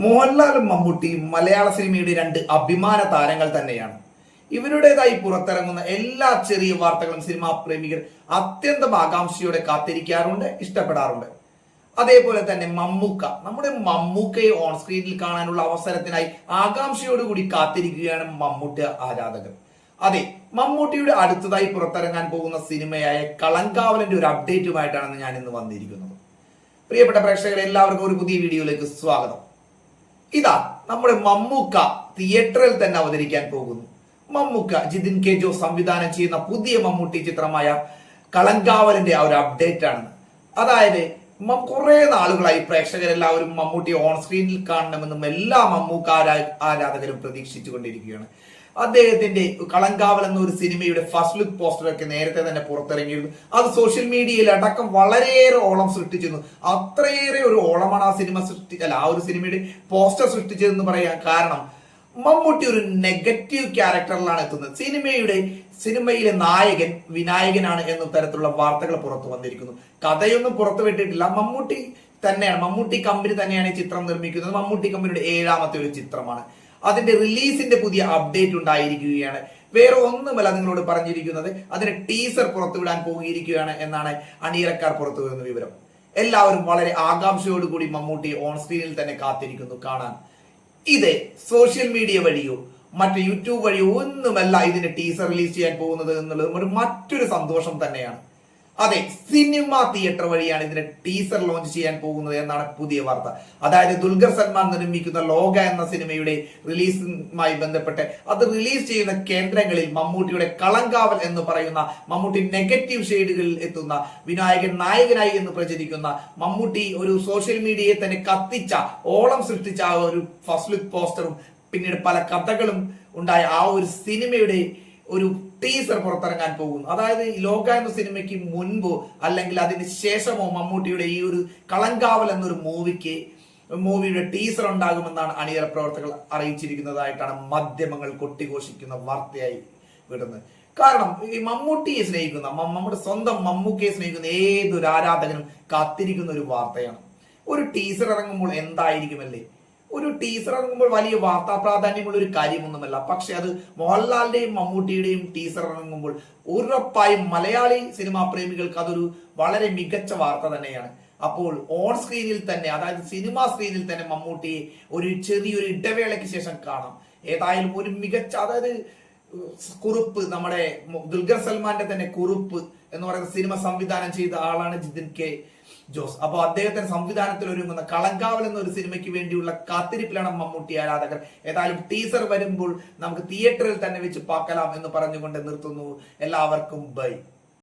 മോഹൻലാലും മമ്മൂട്ടിയും മലയാള സിനിമയുടെ രണ്ട് അഭിമാന താരങ്ങൾ തന്നെയാണ്. ഇവരുടേതായി പുറത്തിറങ്ങുന്ന എല്ലാ ചെറിയ വാർത്തകളും സിനിമാ പ്രേമികൾ അത്യന്തം ആകാംക്ഷയോടെ കാത്തിരിക്കാറുണ്ട് ഇഷ്ടപ്പെടാറുണ്ട്. അതേപോലെ തന്നെ മമ്മൂക്ക. നമ്മുടെ മമ്മൂക്കയെ ഓൺ സ്ക്രീനിൽ കാണാനുള്ള അവസരത്തിനായി ആകാംക്ഷയോടുകൂടി കാത്തിരിക്കുകയാണ് മമ്മൂട്ടി ആരാധകർ. അതെ മമ്മൂട്ടിയുടെ അടുത്തതായി പുറത്തിറങ്ങാൻ പോകുന്ന സിനിമയായ കളങ്കാവലന്റെ ഒരു അപ്ഡേറ്റുമായിട്ടാണ് ഞാൻ ഇന്ന് വന്നിരിക്കുന്നത്. പ്രിയപ്പെട്ട പ്രേക്ഷകരെ എല്ലാവർക്കും ഒരു പുതിയ വീഡിയോയിലേക്ക് സ്വാഗതം. ഇതാ നമ്മുടെ മമ്മൂക്ക തിയേറ്ററിൽ തന്നെ അവതരിക്കാൻ പോകുന്നു. മമ്മൂക്ക ജിതിൻ കെ ജോ സംവിധാനം ചെയ്യുന്ന പുതിയ മമ്മൂട്ടി ചിത്രമായ കളങ്കാവലിന്റെ ആ ഒരു അപ്ഡേറ്റ് ആണ്. അതായത് കുറെ നാളുകളായി പ്രേക്ഷകരെല്ലാവരും മമ്മൂട്ടി ഓൺ സ്ക്രീനിൽ കാണണമെന്നും എല്ലാ മമ്മൂക്ക ആരാ- ആരാധകരും പ്രതീക്ഷിച്ചുകൊണ്ടിരിക്കുകയാണ്. അദ്ദേഹത്തിന്റെ കളങ്കാവൽ എന്നൊരു സിനിമയുടെ ഫസ്റ്റ് ലുക്ക് പോസ്റ്ററൊക്കെ നേരത്തെ തന്നെ പുറത്തിറങ്ങിയിരുന്നു. അത് സോഷ്യൽ മീഡിയയിൽ അടക്കം വളരെയേറെ ഓളം സൃഷ്ടിച്ചിരുന്നു. അത്രയേറെ ഒരു ഓളമാണ് ആ സിനിമ സൃഷ്ടിച്ചല്ല ആ ഒരു സിനിമയുടെ പോസ്റ്റർ സൃഷ്ടിച്ചതെന്ന് പറയാൻ കാരണം മമ്മൂട്ടി ഒരു നെഗറ്റീവ് ക്യാരക്ടറിലാണ് എത്തുന്നത്. സിനിമയുടെ സിനിമയിലെ നായകൻ വിനായകനാണ് എന്ന തരത്തിലുള്ള വാർത്തകൾ പുറത്തു വന്നിരിക്കുന്നു. കഥയൊന്നും പുറത്തു വിട്ടിട്ടില്ല. മമ്മൂട്ടി തന്നെയാണ് മമ്മൂട്ടി കമ്പനി തന്നെയാണ് ഈ ചിത്രം നിർമ്മിക്കുന്നത്. മമ്മൂട്ടി കമ്പനിയുടെ ഏഴാമത്തെ ഒരു ചിത്രമാണ്. അതിന്റെ റിലീസിന്റെ പുതിയ അപ്ഡേറ്റ് ഉണ്ടായിരിക്കുകയാണ്. വേറെ ഒന്നുമല്ല നിങ്ങളോട് പറഞ്ഞിരിക്കുന്നത്. അതിന് ടീസർ പുറത്തുവിടാൻ പോയിരിക്കുകയാണ് എന്നാണ് അണിയറക്കാർ പുറത്തു വരുന്ന വിവരം. എല്ലാവരും വളരെ ആകാംക്ഷയോടുകൂടി മമ്മൂട്ടി ഓൺ സ്ക്രീനിൽ തന്നെ കാത്തിരിക്കുന്നു കാണാൻ. ഇത് സോഷ്യൽ മീഡിയ വഴിയോ മറ്റ് യൂട്യൂബ് വഴിയോ ഒന്നുമല്ല ഇതിന്റെ ടീസർ റിലീസ് ചെയ്യാൻ പോകുന്നത് എന്നുള്ളത് ഒരു മറ്റൊരു സന്തോഷം തന്നെയാണ്. അതെ സിനിമ തിയേറ്റർ വഴിയാണ് ഇതിന്റെ ടീസർ ലോഞ്ച് ചെയ്യാൻ പോകുന്നത് എന്നാണ് പുതിയ വാർത്ത. അതായത് ദുൽഖർ സൽമാൻ നിർമ്മിക്കുന്ന ലോക എന്ന സിനിമയുടെ റിലീസുമായി ബന്ധപ്പെട്ട് അത് റിലീസ് ചെയ്യുന്ന കേന്ദ്രങ്ങളിൽ മമ്മൂട്ടിയുടെ കളങ്കാവൽ എന്ന് പറയുന്ന മമ്മൂട്ടി നെഗറ്റീവ് ഷെയ്ഡുകളിൽ എത്തുന്ന വിനായകൻ നായകനായി എന്ന് പ്രചരിക്കുന്ന മമ്മൂട്ടി ഒരു സോഷ്യൽ മീഡിയയെ തന്നെ കത്തിച്ച ഓളം സൃഷ്ടിച്ച ഒരു ഫസ്റ്റ് ലുക്ക് പോസ്റ്ററും പിന്നീട് പല കഥകളും ഉണ്ടായ ആ ഒരു സിനിമയുടെ ഒരു ടീസർ പുറത്തിറങ്ങാൻ പോകുന്നു. അതായത് ലോക എന്ന സിനിമയ്ക്ക് മുൻപോ അല്ലെങ്കിൽ അതിന് ശേഷമോ മമ്മൂട്ടിയുടെ ഈ ഒരു കളങ്കാവൽ എന്നൊരു മൂവിക്ക് മൂവിയുടെ ടീസർ ഉണ്ടാകുമെന്നാണ് അണിയറ പ്രവർത്തകർ അറിയിച്ചിരിക്കുന്നതായിട്ടാണ് മാധ്യമങ്ങൾ കൊട്ടിഘോഷിക്കുന്ന വാർത്തയായി വിടുന്നത് കാരണം ഈ മമ്മൂട്ടിയെ സ്നേഹിക്കുന്ന നമ്മുടെ സ്വന്തം മമ്മൂക്കയെ സ്നേഹിക്കുന്ന ഏതൊരു ആരാധകനും കാത്തിരിക്കുന്ന ഒരു വാർത്തയാണ്. ഒരു ടീസർ ഇറങ്ങുമ്പോൾ എന്തായിരിക്കുമല്ലേ? ഒരു ടീസർ ഇറങ്ങുമ്പോൾ വലിയ വാർത്താ പ്രാധാന്യമുള്ള ഒരു കാര്യമൊന്നുമല്ല. പക്ഷെ അത് മോഹൻലാലിന്റെയും മമ്മൂട്ടിയുടെയും ടീസർ ഇറങ്ങുമ്പോൾ ഉറപ്പായും മലയാളി സിനിമാ പ്രേമികൾക്ക് അതൊരു വളരെ മികച്ച വാർത്ത തന്നെയാണ്. അപ്പോൾ ഓൺ സ്ക്രീനിൽ തന്നെ അതായത് സിനിമാ സ്ക്രീനിൽ തന്നെ മമ്മൂട്ടിയെ ഒരു ചെറിയൊരു ഇടവേളയ്ക്ക് ശേഷം കാണാം. ഏതായാലും ഒരു മികച്ച അതായത് കുറുപ്പ് നമ്മുടെ ദുൽഖർ സൽമാന്റെ തന്നെ കുറുപ്പ് എന്ന് പറയുന്ന സിനിമ സംവിധാനം ചെയ്ത ആളാണ് ജിതിൻ കെ. ജോസ്. അപ്പൊ അദ്ദേഹത്തിന്റെ സംവിധാനത്തിൽ ഒരുങ്ങുന്ന കളങ്കാവൽ എന്ന ഒരു സിനിമയ്ക്ക് വേണ്ടിയുള്ള കാത്തിരിപ്പിലാണ് മമ്മൂട്ടി ആരാധകർ. ഏതായാലും ടീസർ വരുമ്പോൾ നമുക്ക് തിയേറ്ററിൽ തന്നെ വെച്ച് പാക്കലാം എന്ന് പറഞ്ഞുകൊണ്ട് നിർത്തുന്നു. എല്ലാവർക്കും ബൈ